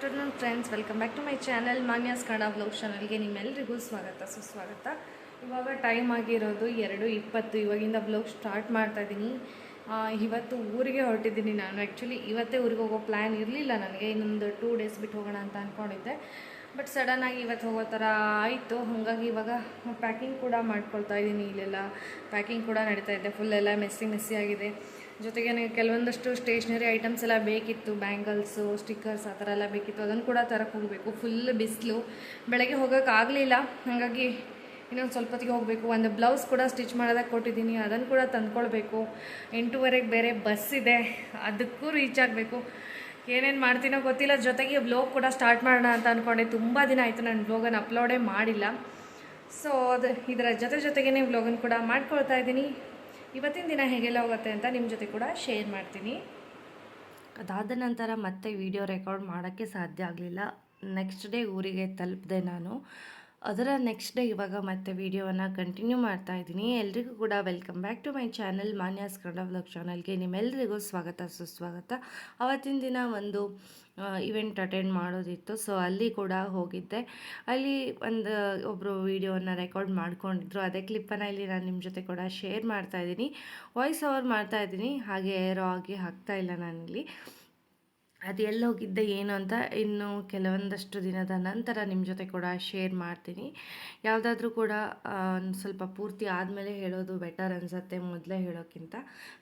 Afternoon friends welcome back to my channel Manyas Kannada blouse ಚಾನಲ್ಗೆ ನಿಮ್ಮೆಲ್ಲರಿಗೂ ಸ್ವಾಗತ, ಸುಸ್ವಾಗತ. ಇವಾಗ ಟೈಮ್ ಆಗಿರೋದು ಎರಡು ಇಪ್ಪತ್ತು. ಇವಾಗಿಂದ ಬ್ಲೌಸ್ ಸ್ಟಾರ್ಟ್ ಮಾಡ್ತಾ ಇದ್ದೀನಿ ಇವತ್ತು ಊರಿಗೆ ಹೊರಟಿದ್ದೀನಿ ನಾನು. ಆ್ಯಕ್ಚುಲಿ ಇವತ್ತೇ ಊರಿಗೆ ಹೋಗೋ ಪ್ಲ್ಯಾನ್ ಇರಲಿಲ್ಲ ನನಗೆ. ಇನ್ನೊಂದು ಟೂ ಡೇಸ್ ಬಿಟ್ಟು ಹೋಗೋಣ ಅಂತ ಅಂದ್ಕೊಂಡಿದ್ದೆ ಬಟ್ ಸಡನ್ನಾಗಿ ಇವತ್ತು ಹೋಗೋ ಥರ ಆಯಿತು. ಹಾಗಾಗಿ ಇವಾಗ ಪ್ಯಾಕಿಂಗ್ ಕೂಡ ಮಾಡ್ಕೊಳ್ತಾ ಇದ್ದೀನಿ ಇಲ್ಲೆಲ್ಲ. ಪ್ಯಾಕಿಂಗ್ ಕೂಡ ನಡೀತಾ ಇದೆ. ಫುಲ್ ಎಲ್ಲ ಮೆಸ್ಸಿ ಮೆಸ್ಸಿ ಆಗಿದೆ. ಜೊತೆಗೆ ನನಗೆ ಕೆಲವೊಂದಷ್ಟು ಸ್ಟೇಷ್ನರಿ ಐಟಮ್ಸ್ ಎಲ್ಲ ಬೇಕಿತ್ತು ಬ್ಯಾಂಗಲ್ಸು ಸ್ಟಿಕ್ಕರ್ಸ್ ಆ ಥರ ಎಲ್ಲ ಬೇಕಿತ್ತು. ಅದನ್ನು ಕೂಡ ತರಕ್ಕೆ ಹೋಗಬೇಕು ಫುಲ್ ಬಿಸಿಲು. ಬೆಳಗ್ಗೆ ಹೋಗೋಕ್ಕಾಗಲಿಲ್ಲ ಹಾಗಾಗಿ ಇನ್ನೊಂದು ಸ್ವಲ್ಪ ಹೊತ್ತಿಗೆ ಹೋಗಬೇಕು. ಒಂದು ಬ್ಲೌಸ್ ಕೂಡ ಸ್ಟಿಚ್ ಮಾಡೋದಕ್ಕೆ ಕೊಟ್ಟಿದ್ದೀನಿ. ಅದನ್ನು ಕೂಡ ತಂದ್ಕೊಳ್ಬೇಕು. ಎಂಟೂವರೆಗೆ ಬೇರೆ ಬಸ್ ಇದೆ. ಅದಕ್ಕೂ ರೀಚ್ ಆಗಬೇಕು. ಏನೇನು ಮಾಡ್ತೀನೋ ಗೊತ್ತಿಲ್ಲ. ಜೊತೆಗೆ ಬ್ಲೋಗ್ ಕೂಡ ಸ್ಟಾರ್ಟ್ ಮಾಡೋಣ ಅಂತ ಅಂದ್ಕೊಂಡೆ ತುಂಬ ದಿನ ಆಯಿತು ನಾನು ಬ್ಲೋಗನ್ನು ಅಪ್ಲೋಡೇ ಮಾಡಿಲ್ಲ. ಸೊ ಅದು ಇದರ ಜೊತೆ ಜೊತೆಗೇ ಬ್ಲಾಗನ್ನು ಕೂಡ ಮಾಡ್ಕೊಳ್ತಾ ಇದ್ದೀನಿ. ಇವತ್ತಿನ ದಿನ ಹೇಗೆಲ್ಲ ಹೋಗುತ್ತೆ ಅಂತ ನಿಮ್ಮ ಜೊತೆ ಕೂಡ ಶೇರ್ ಮಾಡ್ತೀನಿ. ಅದಾದ ನಂತರ ಮತ್ತೆ ವಿಡಿಯೋ ರೆಕಾರ್ಡ್ ಮಾಡೋಕ್ಕೆ ಸಾಧ್ಯ ಆಗಲಿಲ್ಲ. ನೆಕ್ಸ್ಟ್ ಡೇ ಊರಿಗೆ ತಲುಪಿದೆ ನಾನು. ಅದರ ನೆಕ್ಸ್ಟ್ ಡೇ ಇವಾಗ ಮತ್ತೆ ವಿಡಿಯೋವನ್ನು ಕಂಟಿನ್ಯೂ ಮಾಡ್ತಾ ಇದ್ದೀನಿ. ಎಲ್ರಿಗೂ ಕೂಡ welcome back to my channel Manyas Kannada vlog ಚಾನಲ್ಗೆ ನಿಮ್ಮೆಲ್ಲರಿಗೂ ಸ್ವಾಗತ, ಸುಸ್ವಾಗತ. ಅವತ್ತಿನ ದಿನ ಒಂದು ಇವೆಂಟ್ ಅಟೆಂಡ್ ಮಾಡೋದಿತ್ತು. ಸೊ ಅಲ್ಲಿ ಕೂಡ ಹೋಗಿದ್ದೆ. ಅಲ್ಲಿ ಒಂದು ಒಬ್ಬರು ವಿಡಿಯೋವನ್ನು ರೆಕಾರ್ಡ್ ಮಾಡ್ಕೊಂಡಿದ್ರು. ಅದೇ ಕ್ಲಿಪ್ಪನ್ನು ಇಲ್ಲಿ ನಾನು ನಿಮ್ಮ ಜೊತೆ ಕೂಡ ಶೇರ್ ಮಾಡ್ತಾ ಇದ್ದೀನಿ. ವಾಯ್ಸ್ ಓವರ್ ಮಾಡ್ತಾ ಇದ್ದೀನಿ. ಹಾಗೆ ಏರೋ ಆಗಿ ಹಾಕ್ತಾ ಇಲ್ಲ ನಾನಿಲ್ಲಿ ಅದು ಎಲ್ಲೋಗಿದ್ದೆ ಏನು ಅಂತ ಇನ್ನು ಕೆಲವೊಂದಷ್ಟು ದಿನದ ನಂತರ ನಿಮ್ಮ ಜೊತೆ ಕೂಡ ಶೇರ್ ಮಾಡ್ತೀನಿ. ಯಾವುದಾದ್ರೂ ಕೂಡ ಸ್ವಲ್ಪ ಪೂರ್ತಿ ಆದಮೇಲೆ ಹೇಳೋದು ಬೆಟರ್ ಅನಿಸುತ್ತೆ ಮೊದಲೇ ಹೇಳೋಕ್ಕಿಂತ.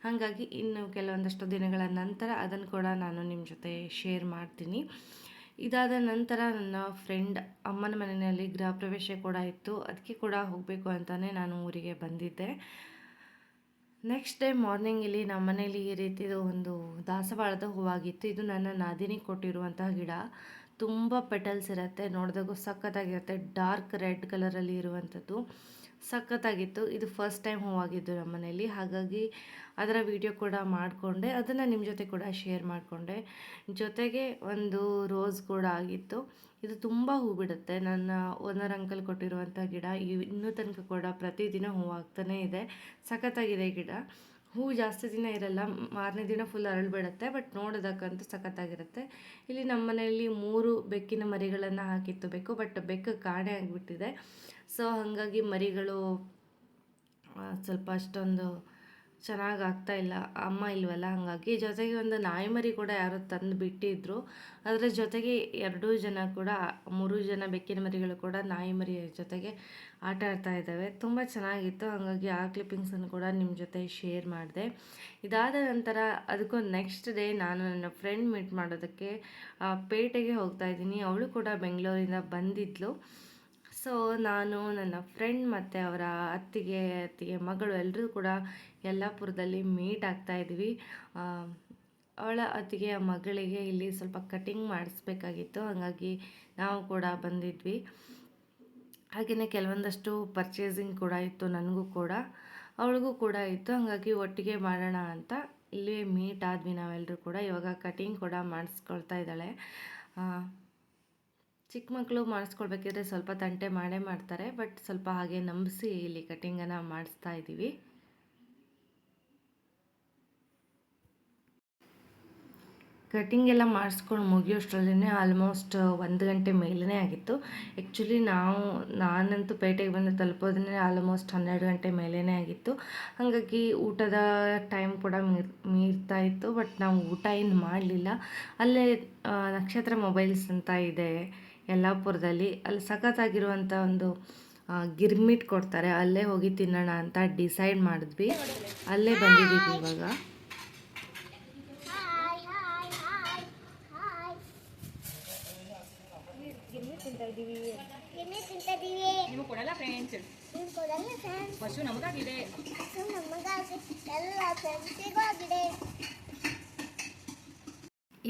ಹಾಗಾಗಿ ಇನ್ನು ಕೆಲವೊಂದಷ್ಟು ದಿನಗಳ ನಂತರ ಅದನ್ನು ಕೂಡ ನಾನು ನಿಮ್ಮ ಜೊತೆ ಶೇರ್ ಮಾಡ್ತೀನಿ. ಇದಾದ ನಂತರ ನನ್ನ ಫ್ರೆಂಡ್ ಅಮ್ಮನ ಮನೆಯಲ್ಲಿ ಗೃಹ ಪ್ರವೇಶ ಕೂಡ ಇತ್ತು. ಅದಕ್ಕೆ ಕೂಡ ಹೋಗಬೇಕು ಅಂತಲೇ ನಾನು ಊರಿಗೆ ಬಂದಿದ್ದೆ. ನೆಕ್ಸ್ಟ್ ಡೇ ಮಾರ್ನಿಂಗ್ ಇಲ್ಲಿ ನಮ್ಮ ಮನೇಲಿ ಈ ರೀತಿದು ಒಂದು ದಾಸವಾಳದ ಹೂವಾಗಿತ್ತು. ಇದು ನನ್ನ ನಾದಿನಿ ಕೊಟ್ಟಿರುವಂತಹ ಗಿಡ. ತುಂಬ ಪೆಟಲ್ಸ್ ಇರುತ್ತೆ, ನೋಡಿದಾಗೂ ಸಖತ್ತಾಗಿರುತ್ತೆ ಡಾರ್ಕ್ ರೆಡ್ ಕಲರಲ್ಲಿ ಇರುವಂಥದ್ದು. ಸಖತ್ತಾಗಿತ್ತು. ಇದು ಫಸ್ಟ್ ಟೈಮ್ ಹೂವಾಗಿದ್ದು ನಮ್ಮ ಮನೆಯಲ್ಲಿ ಹಾಗಾಗಿ ಅದರ ವಿಡಿಯೋ ಕೂಡ ಮಾಡಿಕೊಂಡೆ. ಅದನ್ನು ನಿಮ್ಮ ಜೊತೆ ಕೂಡ ಶೇರ್ ಮಾಡಿಕೊಂಡೆ. ಜೊತೆಗೆ ಒಂದು ರೋಸ್ ಕೂಡ ಆಗಿತ್ತು. ಇದು ತುಂಬ ಹೂ ಬಿಡುತ್ತೆ. ನನ್ನ ಓನರ್ ಅಂಕಲ್ ಕೊಟ್ಟಿರುವಂಥ ಗಿಡ ಇನ್ನೂ ತನಕ ಕೂಡ ಪ್ರತಿದಿನ ಹೂವಾಗ್ತಾನೇ ಇದೆ. ಸಖತ್ತಾಗಿದೆ ಗಿಡ. ಹೂ ಜಾಸ್ತಿ ದಿನ ಇರಲ್ಲ. ಮಾರನೇ ದಿನ ಫುಲ್ ಅರಳ್ಬಿಡುತ್ತೆ ಬಟ್ ನೋಡೋದಕ್ಕಂತೂ ಸಖತ್ತಾಗಿರುತ್ತೆ. ಇಲ್ಲಿ ನಮ್ಮ ಮನೆಯಲ್ಲಿ ಮೂರು ಬೆಕ್ಕಿನ ಮರಿಗಳನ್ನು ಹಾಕಿತ್ತು ಬೆಕ್ಕು. ಬಟ್ ಬೆಕ್ಕು ಕಾಣೆ ಆಗಿಬಿಟ್ಟಿದೆ. ಸೊ ಹಾಗಾಗಿ ಮರಿಗಳು ಸ್ವಲ್ಪ ಅಷ್ಟೊಂದು ಚೆನ್ನಾಗಿ ಆಗ್ತಾ ಇಲ್ಲ. ಅಮ್ಮ ಇಲ್ವಲ್ಲ, ಹಾಗಾಗಿ ಜೊತೆಗೆ ಒಂದು ನಾಯಿ ಮರಿ ಕೂಡ ಯಾರೋ ತಂದು ಬಿಟ್ಟಿದ್ರು. ಅದರ ಜೊತೆಗೆ ಎರಡೂ ಜನ ಕೂಡ, ಮೂರು ಜನ ಬೆಕ್ಕಿನ ಮರಿಗಳು ಕೂಡ ನಾಯಿ ಮರಿ ಜೊತೆಗೆ ಆಟ ಆಡ್ತಾ ಇದ್ದಾವೆ. ತುಂಬ ಚೆನ್ನಾಗಿತ್ತು. ಹಾಗಾಗಿ ಆ ಕ್ಲಿಪ್ಪಿಂಗ್ಸನ್ನು ಕೂಡ ನಿಮ್ಮ ಜೊತೆ ಶೇರ್ ಮಾಡಿದೆ. ಇದಾದ ನಂತರ ಅದಕ್ಕೂ ನೆಕ್ಸ್ಟ್ ಡೇ ನಾನು ನನ್ನ ಫ್ರೆಂಡ್ ಮೀಟ್ ಮಾಡೋದಕ್ಕೆ ಪೇಟೆಗೆ ಹೋಗ್ತಾ ಇದ್ದೀನಿ. ಅವಳು ಕೂಡ ಬೆಂಗಳೂರಿಂದ ಬಂದಿದ್ಲು. ಸೊ ನಾನು ನನ್ನ ಫ್ರೆಂಡ್ ಮತ್ತು ಅವರ ಅತ್ತಿಗೆ ಅತ್ತಿಗೆ ಮಗಳು ಎಲ್ಲರೂ ಕೂಡ ಯಲ್ಲಾಪುರದಲ್ಲಿ ಮೀಟ್ ಆಗ್ತಾ ಇದ್ವಿ. ಅವಳ ಅತ್ತಿಗೆಯ ಮಗಳಿಗೆ ಇಲ್ಲಿ ಸ್ವಲ್ಪ ಕಟಿಂಗ್ ಮಾಡಿಸ್ಬೇಕಾಗಿತ್ತು. ಹಾಗಾಗಿ ನಾವು ಕೂಡ ಬಂದಿದ್ವಿ. ಹಾಗೆಯೇ ಕೆಲವೊಂದಷ್ಟು ಪರ್ಚೇಸಿಂಗ್ ಕೂಡ ಇತ್ತು ನನಗೂ ಕೂಡ. ಅವಳಿಗೂ ಕೂಡ ಇತ್ತು. ಹಾಗಾಗಿ ಒಟ್ಟಿಗೆ ಮಾಡೋಣ ಅಂತ ಇಲ್ಲಿ ಮೀಟ್ ಆದ್ವಿ ನಾವೆಲ್ಲರೂ ಕೂಡ. ಇವಾಗ ಕಟಿಂಗ್ ಕೂಡ ಮಾಡಿಸ್ಕೊಳ್ತಾ ಇದ್ದಾಳೆ. ಚಿಕ್ಕ ಮಕ್ಕಳು ಮಾಡಿಸ್ಕೊಳ್ಬೇಕಿದ್ರೆ ಸ್ವಲ್ಪ ತಂಟೆ ಮಾಡೇ ಮಾಡ್ತಾರೆ, ಬಟ್ ಸ್ವಲ್ಪ ಹಾಗೆ ನಂಬಿಸಿ ಇಲ್ಲಿ ಕಟಿಂಗನ್ನು ಮಾಡಿಸ್ತಾ ಇದ್ದೀವಿ. ಕಟಿಂಗ್ ಎಲ್ಲ ಮಾಡಿಸ್ಕೊಂಡು ಮುಗಿಯೋಷ್ಟರಲ್ಲೇ ಆಲ್ಮೋಸ್ಟ್ ಒಂದು ಗಂಟೆ ಮೇಲೇ ಆಗಿತ್ತು. ಆ್ಯಕ್ಚುಲಿ ನಾವು, ನಾನಂತೂ ಪೇಟೆಗೆ ಬಂದು ತಲುಪೋದನ್ನೇ ಆಲ್ಮೋಸ್ಟ್ ಹನ್ನೆರಡು ಗಂಟೆ ಮೇಲೇ ಆಗಿತ್ತು. ಹಾಗಾಗಿ ಊಟದ ಟೈಮ್ ಕೂಡ ಮೀರ್, ಮೀರ್ತಾ ಇತ್ತು, ಬಟ್ ನಾವು ಊಟ ಏನು ಮಾಡಲಿಲ್ಲ. ಅಲ್ಲೇ ನಕ್ಷತ್ರ ಮೊಬೈಲ್ಸ್ ಅಂತ ಇದೆ. ಯಲ್ಲಾಪುರದಲ್ಲಿ ಅಲ್ಲಿ ಸಖತ್ತಾಗಿರುವಂಥ ಒಂದು ಗಿರ್ಮಿಟ್ ಕೊಡ್ತಾರೆ. ಅಲ್ಲೇ ಹೋಗಿ ತಿನ್ನೋಣ ಅಂತ ಡಿಸೈಡ್ ಮಾಡಿದ್ವಿ. ಅಲ್ಲೇ ಬಂದಿದ್ದೀವಿ ಇವಾಗ. ಹಾಯ್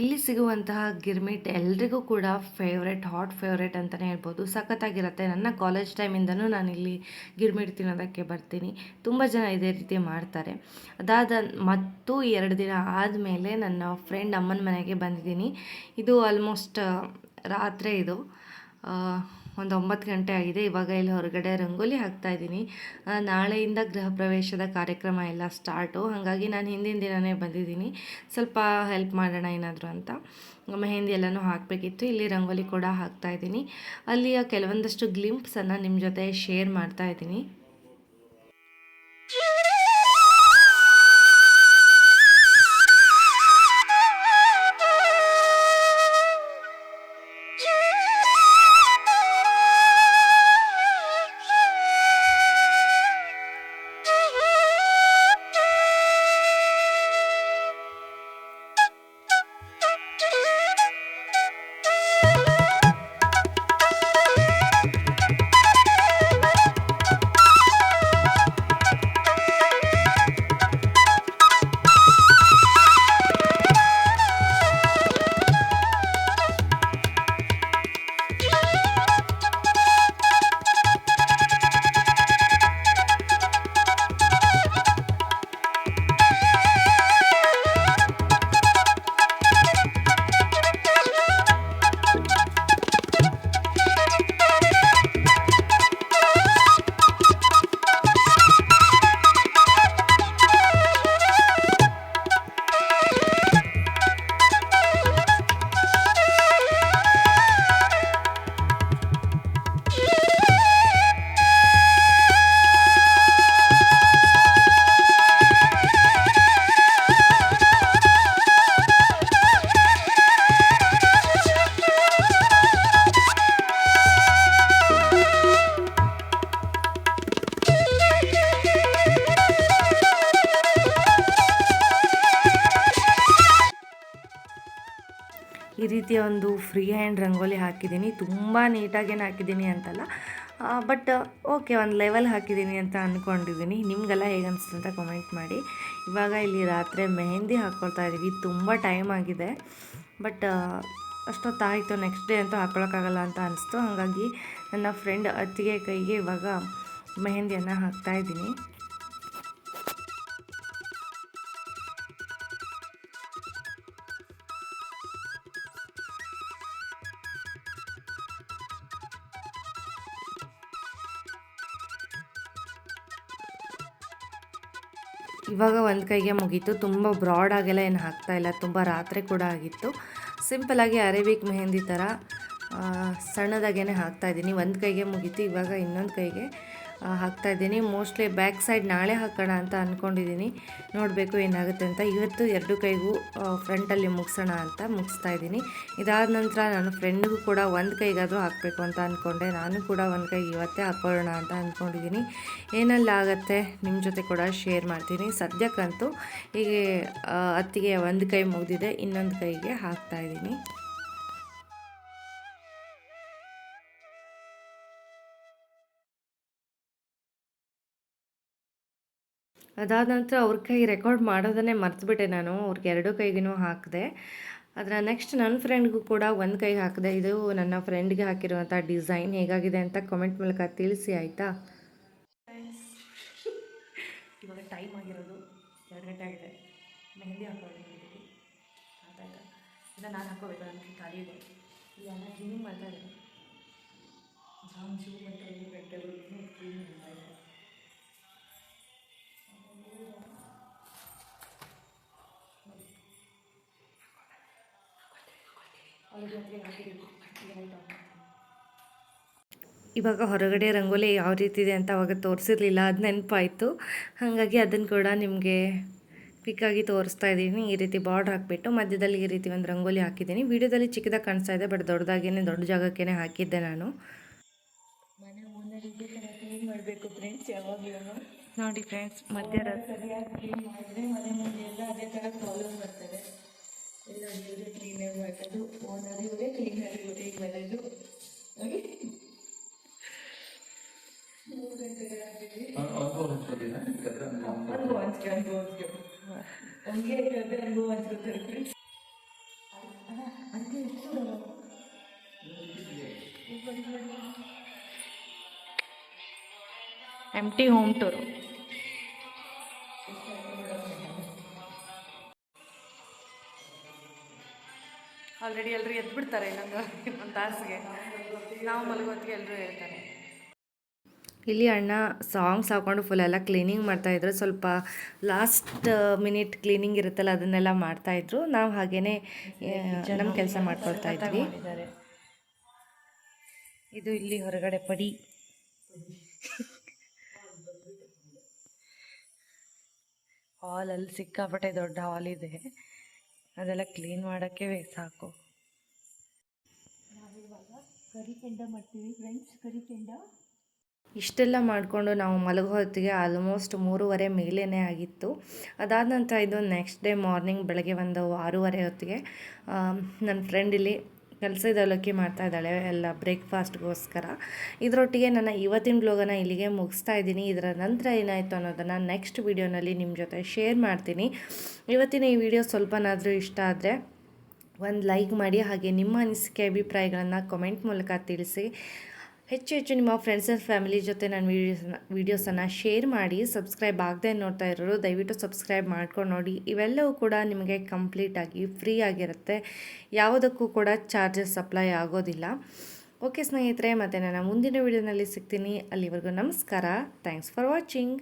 ಇಲ್ಲಿ ಸಿಗುವಂತಹ ಗಿರ್ಮಿಟ್ ಎಲ್ರಿಗೂ ಕೂಡ ಫೇವ್ರೆಟ್ ಹಾಟ್ ಫೇವ್ರೇಟ್ ಅಂತಲೇ ಹೇಳ್ಬೋದು. ಸಖತ್ತಾಗಿರುತ್ತೆ. ನನ್ನ ಕಾಲೇಜ್ ಟೈಮಿಂದನೂ ನಾನು ಇಲ್ಲಿ ಗಿರ್ಮಿಟ್ ತಿನ್ನೋದಕ್ಕೆ ಬರ್ತೀನಿ. ತುಂಬ ಜನ ಇದೇ ರೀತಿ ಮಾಡ್ತಾರೆ. ಅದಾದ ಮತ್ತು ಎರಡು ದಿನ ಆದಮೇಲೆ ನನ್ನ ಫ್ರೆಂಡ್ ಅಮ್ಮನ ಮನೆಗೆ ಬಂದಿದ್ದೀನಿ. ಇದು ಆಲ್ಮೋಸ್ಟ್ ರಾತ್ರಿ ಇದು. ಒಂದು ಒಂಬತ್ತು ಗಂಟೆ ಆಗಿದೆ. ಇವಾಗ ಇಲ್ಲಿ ಹೊರಗಡೆ ರಂಗೋಲಿ ಹಾಕ್ತಾ ಇದ್ದೀನಿ. ನಾಳೆಯಿಂದ ಗೃಹ ಪ್ರವೇಶದ ಕಾರ್ಯಕ್ರಮ ಎಲ್ಲ ಸ್ಟಾರ್ಟು. ಹಾಗಾಗಿ ನಾನು ಹಿಂದಿನ ದಿನವೇ ಬಂದಿದ್ದೀನಿ. ಸ್ವಲ್ಪ ಹೆಲ್ಪ್ ಮಾಡೋಣ ಏನಾದರೂ ಅಂತ. ಮೆಹಂದಿ ಎಲ್ಲನೂ ಹಾಕಬೇಕಿತ್ತು. ಇಲ್ಲಿ ರಂಗೋಲಿ ಕೂಡ ಹಾಕ್ತಾ ಇದ್ದೀನಿ. ಅಲ್ಲಿಯ ಕೆಲವೊಂದಷ್ಟು ಗ್ಲಿಂಪ್ಸನ್ನು ನಿಮ್ಮ ಜೊತೆ ಶೇರ್ ಮಾಡ್ತಾ ಇದ್ದೀನಿ. ಈ ರೀತಿಯ ಒಂದು ಫ್ರೀ ಹ್ಯಾಂಡ್ ರಂಗೋಲಿ ಹಾಕಿದ್ದೀನಿ. ತುಂಬ ನೀಟಾಗೇನು ಹಾಕಿದ್ದೀನಿ ಅಂತಲ್ಲ. ಬಟ್ ಓಕೆ ಒಂದು ಲೆವೆಲ್ ಹಾಕಿದ್ದೀನಿ ಅಂತ ಅಂದ್ಕೊಂಡಿದ್ದೀನಿ ನಿಮಗೆಲ್ಲ ಹೇಗೆ ಅಂತ ಕಮೆಂಟ್ ಮಾಡಿ. ಇವಾಗ ಇಲ್ಲಿ ರಾತ್ರಿ ಮೆಹಂದಿ ಹಾಕ್ಕೊಳ್ತಾ ಇದ್ದೀವಿ ತುಂಬ ಟೈಮ್ ಆಗಿದೆ. ಬಟ್ ಅಷ್ಟೊತ್ತಾಯಿತು ನೆಕ್ಸ್ಟ್ ಡೇ ಅಂತೂ ಹಾಕ್ಕೊಳಕ್ಕಾಗಲ್ಲ ಅಂತ ಅನಿಸ್ತು. ಹಾಗಾಗಿ ನನ್ನ ಫ್ರೆಂಡ್ ಅತ್ತಿಗೆ ಕೈಗೆ ಇವಾಗ ಮೆಹಂದಿಯನ್ನು ಹಾಕ್ತಾ ಇವಾಗ ಒಂದು ಕೈಗೆ ಮುಗೀತು. ತುಂಬ ಬ್ರಾಡ್ ಆಗೆಲ್ಲ ಏನು ಹಾಕ್ತಾ ಇಲ್ಲ. ತುಂಬ ರಾತ್ರಿ ಕೂಡ ಆಗಿತ್ತು. ಸಿಂಪಲಾಗಿ ಅರೇಬಿಕ್ ಮೆಹಂದಿ ಥರ ಸಣ್ಣದಾಗೇ ಸಣ್ಣದಾಗೇನೆ ಹಾಕ್ತಾ ಇದ್ದೀನಿ. ಒಂದು ಕೈಗೆ ಮುಗೀತು. ಇವಾಗ ಇನ್ನೊಂದು ಕೈಗೆ ಹಾಕ್ತಾ ಇದ್ದೀನಿ. ಮೋಸ್ಟ್ಲಿ ಬ್ಯಾಕ್ ಸೈಡ್ ನಾಳೆ ಹಾಕೋಣ ಅಂತ ಅಂದ್ಕೊಂಡಿದ್ದೀನಿ ನೋಡಬೇಕು ಏನಾಗುತ್ತೆ ಅಂತ. ಇವತ್ತು ಎರಡು ಕೈಗೂ ಫ್ರಂಟಲ್ಲಿ ಮುಗಿಸೋಣ ಅಂತ ಮುಗಿಸ್ತಾ ಇದ್ದೀನಿ. ಇದಾದ ನಂತರ ನಾನು ಫ್ರೆಂಡ್ಗೂ ಕೂಡ ಒಂದು ಕೈಗಾದರೂ ಹಾಕಬೇಕು ಅಂತ ಅಂದ್ಕೊಂಡೆ ನಾನು ಕೂಡ ಒಂದು ಕೈಗೆ ಇವತ್ತೇ ಹಾಕೊಳ್ಳೋಣ ಅಂತ ಅಂದ್ಕೊಂಡಿದ್ದೀನಿ ಏನೆಲ್ಲ ಆಗುತ್ತೆ. ನಿಮ್ಮ ಜೊತೆ ಕೂಡ ಶೇರ್ ಮಾಡ್ತೀನಿ. ಸದ್ಯಕ್ಕಂತೂ ಹೀಗೆ ಅತ್ತಿಗೆ ಒಂದು ಕೈ ಮುಗಿದಿದೆ. ಇನ್ನೊಂದು ಕೈಗೆ ಹಾಕ್ತಾ ಇದ್ದೀನಿ. ಅದಾದ ನಂತರ ಅವ್ರ ಕೈ ರೆಕಾರ್ಡ್ ಮಾಡೋದನ್ನೇ ಮರ್ತುಬಿಟ್ಟೆ ನಾನು. ಅವ್ರಿಗೆ ಎರಡು ಕೈಗೂ ಹಾಕಿದೆ. ಅದರ ನೆಕ್ಸ್ಟ್ ನನ್ನ ಫ್ರೆಂಡ್ಗೂ ಕೂಡ ಒಂದು ಕೈ ಹಾಕಿದೆ. ಇದು ನನ್ನ ಫ್ರೆಂಡ್ಗೆ ಹಾಕಿರುವಂಥ ಡಿಸೈನ್ ಹೇಗಾಗಿದೆ ಅಂತ ಕಮೆಂಟ್ ಮೂಲಕ ತಿಳಿಸಿ, ಆಯಿತಾ? ಇವಾಗ ಟೈಮ್ ಆಗಿರೋದು ಎರಡು ಗಂಟೆ ಆಗಿದೆ. ಮೆಹಂದಿ ಹಾಕೊಂಡಿದ್ದೀನಿ ಆಯ್ತಾ ಇನ್ನು ನಾನು ಹಾಕೋಬೇಕು ನನಗೆ ಖಾಲಿ ಇದೆ. ಇವೆಲ್ಲ ಕ್ಲೀನಿಂಗ್ ಮಾಡ್ತಾ ಇದ್ದೀನಿ. ಜಾಮ್ ಜೂ ಮತ್ತು ಐದು ಗಂಟೆಗಳು ಕ್ಲೀನಿಂಗ್ ಮಾಡ್ತಾ ಇದ್ದೀನಿ. ಇವಾಗ ಹೊರಗಡೆ ರಂಗೋಲಿ ಯಾವ ರೀತಿ ಇದೆ ಅಂತ ಅವಾಗ ತೋರಿಸಿರ್ಲಿಲ್ಲ ಅದು ನೆನಪಾಯಿತು. ಹಾಗಾಗಿ ಅದನ್ನು ಕೂಡ ನಿಮಗೆ ಪಿಕ್ಕಾಗಿ ತೋರಿಸ್ತಾ ಇದ್ದೀನಿ. ಈ ರೀತಿ ಬಾರ್ಡ್ರ್ ಹಾಕಿಬಿಟ್ಟು ಮಧ್ಯದಲ್ಲಿ ಈ ರೀತಿ ಒಂದು ರಂಗೋಲಿ ಹಾಕಿದ್ದೀನಿ. ವಿಡಿಯೋದಲ್ಲಿ ಚಿಕ್ಕದಾಗಿ ಕಾಣಿಸ್ತಾ ಇದೆ ಬಟ್ ದೊಡ್ಡದಾಗೇನೆ ದೊಡ್ಡ ಜಾಗಕ್ಕೇ ಹಾಕಿದ್ದೆ ನಾನು. ಮಾಡಬೇಕು ಫ್ರೆಂಡ್ಸ್ ಯಾವಾಗಲೂ? ನೋಡಿ ಫ್ರೆಂಡ್ಸ್ ಮಧ್ಯರಾತ್ರಿ. ಕ್ಲೀನಾಗಿ ಮಾಡೋದು ಓನರ್ ಇವರೇ ಕ್ಲೀನರ್ ಇವರೇ ಬರೋದು ನೋಡಿ ಮೂರು ಗಂಟೆಗಳಾಗಿದೆ ಅನುಭವ ಹಂಚ್ಕೆ ಅನುಭವ ಹಂಚ್ಕೆ ಹಂಗೆ ಇರ್ತದೆ ಅನುಭವ ಹಂಚ್ಕೊತಾರೆ ಫ್ರೆಂಡ್ಸ್ ಅದಕ್ಕೆ ಎಷ್ಟು ಎಮ್ ಟಿ ಹೋಮ್ ಆಲ್ರೆಡಿ ಎಲ್ಲರೂ ಎದ್ದು ಬಿಡ್ತಾರೆ ಇನ್ನೊಂದು ಒಂದು ತಾಸಿಗೆ. ನಾವು ಮಲಗೋತ್ತಿಗೆ ಎಲ್ಲರೂ ಹೇಳ್ತಾರೆ. ಇಲ್ಲಿ ಅಣ್ಣ ಸಾಂಗ್ಸ್ ಹಾಕೊಂಡು ಫುಲ್ ಎಲ್ಲ ಕ್ಲೀನಿಂಗ್ ಮಾಡ್ತಾಯಿದ್ರು ಸ್ವಲ್ಪ ಲಾಸ್ಟ್ ಮಿನಿಟ್ ಕ್ಲೀನಿಂಗ್ ಇರುತ್ತಲ್ಲ ಅದನ್ನೆಲ್ಲ ಮಾಡ್ತಾಯಿದ್ರು ನಾವು ಹಾಗೇ ನಮ್ಮ ಕೆಲಸ ಮಾಡ್ಕೊಳ್ತಾ ಇದ್ವಿ. ಇದು ಇಲ್ಲಿ ಹೊರಗಡೆ ಪಡಿ. ಹಾಲ್ ಅಲ್ಲಿ ಸಿಕ್ಕಾಪಟ್ಟೆ ದೊಡ್ಡ ಹಾಲ್ ಇದೆ. ಅದೆಲ್ಲ ಕ್ಲೀನ್ ಮಾಡೋಕ್ಕೆ ಸಾಕು. ಇಷ್ಟೆಲ್ಲ ಮಾಡಿಕೊಂಡು ನಾವು ಮಲಗೋ ಹೊತ್ತಿಗೆ ಆಲ್ಮೋಸ್ಟ್ ಮೂರುವರೆ ಮೇಲೇ ಆಗಿತ್ತು. ಅದಾದ ನಂತರ ಇದು ನೆಕ್ಸ್ಟ್ ಡೇ ಮಾರ್ನಿಂಗ್ ಬೆಳಗ್ಗೆ ಒಂದು ಆರೂವರೆ ಹೊತ್ತಿಗೆ ನನ್ನ ಫ್ರೆಂಡ್ ಇಲ್ಲಿ ಕೆಲಸದ ಅವಲಕ್ಕಿ ಮಾಡ್ತಾ ಇದ್ದಾಳೆ ಎಲ್ಲ ಬ್ರೇಕ್ಫಾಸ್ಟ್ಗೋಸ್ಕರ. ಇದರೊಟ್ಟಿಗೆ ನನ್ನ ಇವತ್ತಿನ ಬ್ಲೋಗನ್ನು ಇಲ್ಲಿಗೆ ಮುಗಿಸ್ತಾ ಇದ್ದೀನಿ. ಇದರ ನಂತರ ಏನಾಯಿತು ಅನ್ನೋದನ್ನು ನೆಕ್ಸ್ಟ್ ವೀಡಿಯೋನಲ್ಲಿ ನಿಮ್ಮ ಜೊತೆ ಶೇರ್ ಮಾಡ್ತೀನಿ. ಇವತ್ತಿನ ಈ ವಿಡಿಯೋ ಸ್ವಲ್ಪನಾದರೂ ಇಷ್ಟ ಆದರೆ ಒಂದು ಲೈಕ್ ಮಾಡಿ ಹಾಗೆ ನಿಮ್ಮ ಅನಿಸಿಕೆ, ಅಭಿಪ್ರಾಯಗಳನ್ನು ಕಮೆಂಟ್ ಮೂಲಕ ತಿಳಿಸಿ. ಹೆಚ್ಚು ಹೆಚ್ಚು ನಿಮ್ಮ ಫ್ರೆಂಡ್ಸ್ ಆ್ಯಂಡ್ ಫ್ಯಾಮಿಲಿ ಜೊತೆ ನನ್ನ ವೀಡಿಯೋಸನ್ನು ವೀಡಿಯೋಸನ್ನು ಶೇರ್ ಮಾಡಿ ಸಬ್ಸ್ಕ್ರೈಬ್ ಆಗದೆ ನೋಡ್ತಾ ಇರೋರು ದಯವಿಟ್ಟು ಸಬ್ಸ್ಕ್ರೈಬ್ ಮಾಡ್ಕೊಂಡು ನೋಡಿ. ಇವೆಲ್ಲವೂ ಕೂಡ ನಿಮಗೆ ಕಂಪ್ಲೀಟಾಗಿ ಫ್ರೀ ಆಗಿರುತ್ತೆ. ಯಾವುದಕ್ಕೂ ಕೂಡ ಚಾರ್ಜಸ್ ಅಪ್ಲೈ ಆಗೋದಿಲ್ಲ. ಓಕೆ ಸ್ನೇಹಿತರೆ, ಮತ್ತು ನಾನು ಮುಂದಿನ ವೀಡಿಯೋನಲ್ಲಿ ಸಿಗ್ತೀನಿ. ಅಲ್ಲಿವರೆಗೂ ನಮಸ್ಕಾರ. Thanks for watching